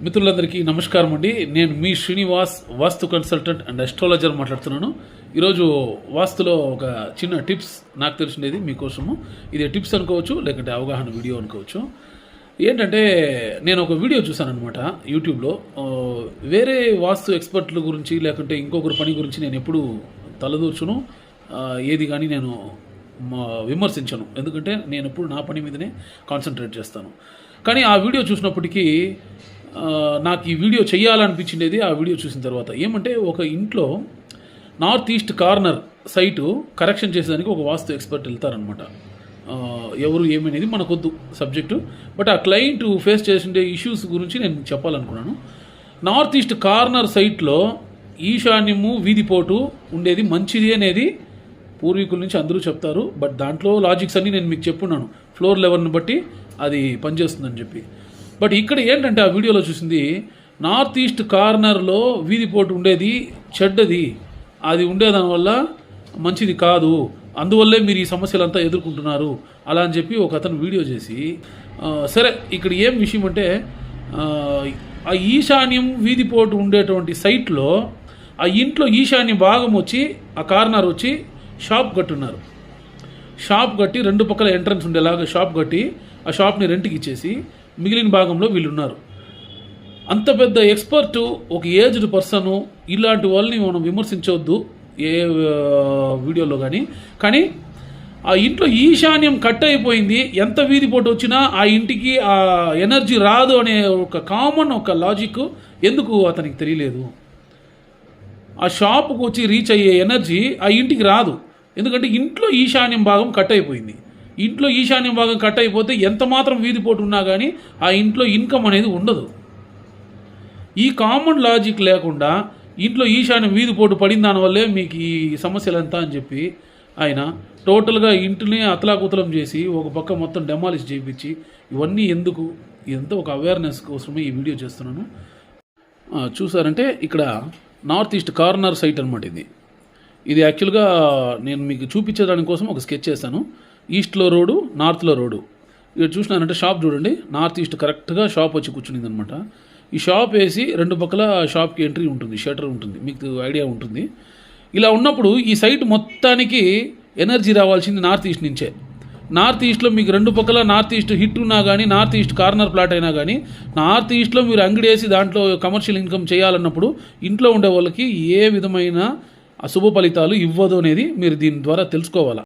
మిత్రులందరికీ నమస్కారం అండి. నేను మీ Srinivas vastu consultant and astrologer మాట్లాడుతున్నాను. ఈరోజు వాస్తులో ఒక చిన్న టిప్స్ నాకు తెలిసినది మీకోసము. ఇది టిప్స్ అనుకోవచ్చు లేకుంటే అవగాహన వీడియో అనుకోవచ్చు. ఏంటంటే నేను ఒక వీడియో చూశానమాట యూట్యూబ్లో. వేరే వాస్తు ఎక్స్పర్ట్ల గురించి లేకుంటే ఇంకొకరి పని గురించి నేను ఎప్పుడు తలదూర్చును. ఏది కానీ నేను మా- విమర్శించను. ఎందుకంటే నేను ఎప్పుడు నా పని మీదనే కాన్సన్ట్రేట్ చేస్తాను. కానీ ఆ వీడియో చూసినప్పటికీ నాకు ఈ వీడియో చేయాలనిపించింది ఆ వీడియో చూసిన తర్వాత. ఏమంటే ఒక ఇంట్లో north east corner site correction చేసేదానికి ఒక వాస్తు ఎక్స్పర్ట్ వెళ్తారనమాట ఎవరు ఏమనేది మనకొద్దు సబ్జెక్టు. బట్ ఆ క్లయింట్ ఫేస్ చేసిండే ఇష్యూస్ గురించి నేను చెప్పాలనుకున్నాను. నార్త్ ఈస్ట్ కార్నర్ సైట్లో ఈశాన్యము వీధిపోటు ఉండేది మంచిది అనేది పూర్వీకుల నుంచి అందరూ చెప్తారు. బట్ దాంట్లో లాజిక్స్ అన్నీ నేను మీకు చెప్పున్నాను. ఫ్లోర్ లెవెల్ని బట్టి అది పనిచేస్తుందని చెప్పి. బట్ ఇక్కడ ఏంటంటే ఆ వీడియోలో చూసింది నార్త్ ఈస్ట్ కార్నర్లో వీధిపోటు ఉండేది చెడ్డది. అది ఉండేదానివల్ల మంచిది కాదు. అందువల్లే మీరు ఈ సమస్యలంతా ఎదుర్కొంటున్నారు. అలా అని చెప్పి ఒక అతను వీడియో చేసి సరే ఇక్కడ ఏం విషయం అంటే ఆ, ఈశాన్యం ఈశాన్యం వీధిపోటు ఉండేటువంటి సైట్లో ఆ ఇంట్లో ఈశాన్య భాగం వచ్చి ఆ కార్నర్ వచ్చి షాప్ కట్టున్నారు. షాప్ కట్టి రెండు పక్కల ఎంట్రన్స్ ఉండేలాగా షాప్ కట్టి ఆ షాప్ని రెంట్కి ఇచ్చేసి మిగిలిన భాగంలో వీళ్ళు ఉన్నారు అంత పెద్ద ఎక్స్పర్ట్ ఒక ఏజ్డ్ పర్సను ఇలాంటి వాళ్ళని మనం విమర్శించవద్దు ఏ వీడియోలో కానీ కానీ ఆ ఇంట్లో ఈశాన్యం కట్ అయిపోయింది. ఎంత వీధి పోటు వచ్చినా ఆ ఇంటికి ఆ ఎనర్జీ రాదు అనే ఒక కామన్ ఒక లాజిక్ ఎందుకు అతనికి తెలియలేదు. ఆ షాపుకు వచ్చి రీచ్ అయ్యే ఎనర్జీ ఆ ఇంటికి రాదు. ఎందుకంటే ఇంట్లో ఈశాన్యం భాగం కట్ అయిపోయింది. ఇంట్లో ఈశాన్యం భాగం కట్ అయిపోతే ఎంత మాత్రం వీధిపోటు ఉన్నా కానీ ఆ ఇంట్లో ఇన్కమ్ అనేది ఉండదు. ఈ కామన్ లాజిక్ లేకుండా ఇంట్లో ఈశాన్యం వీధిపోటు పడిన దానివల్లే మీకు ఈ సమస్యలంతా అని చెప్పి ఆయన టోటల్గా ఇంటిని అతలాకుతలం చేసి ఒక పక్క మొత్తం డెమాలిష్ చేయించి ఇవన్నీ ఎందుకు? ఇదంతా ఒక అవేర్నెస్ కోసమే ఈ వీడియో చేస్తున్నాను. చూసారంటే ఇక్కడ నార్త్ ఈస్ట్ కార్నర్ సైట్ అనమాట ఇది. ఇది యాక్చువల్గా నేను మీకు చూపించడానికి కోసం ఒక స్కెచ్ చేశాను. ఈస్ట్లో రోడ్డు నార్త్లో రోడ్డు. ఇక్కడ చూసినారంటే షాప్ చూడండి. నార్త్ ఈస్ట్ కరెక్ట్గా షాప్ వచ్చి కూర్చునింది అనమాట ఈ షాప్ వేసి రెండు పక్కల షాప్కి ఎంట్రీ ఉంటుంది షటర్ ఉంటుంది. మీకు ఐడియా ఉంటుంది. ఇలా ఉన్నప్పుడు ఈ సైట్ మొత్తానికి ఎనర్జీ రావాల్సింది నార్త్ ఈస్ట్ నుంచే. నార్త్ ఈస్ట్లో మీకు రెండు పక్కల నార్త్ ఈస్ట్ హిట్ ఉన్నా కానీ నార్త్ ఈస్ట్ కార్నర్ ప్లాట్ అయినా కానీ నార్త్ ఈస్ట్లో మీరు అంగడి వేసి దాంట్లో కమర్షియల్ ఇన్కమ్ చేయాలన్నప్పుడు ఇంట్లో ఉండే వాళ్ళకి ఏ విధమైన అశుభ ఫలితాలు ఇవ్వదు అనేది మీరు దీని ద్వారా తెలుసుకోవాలి?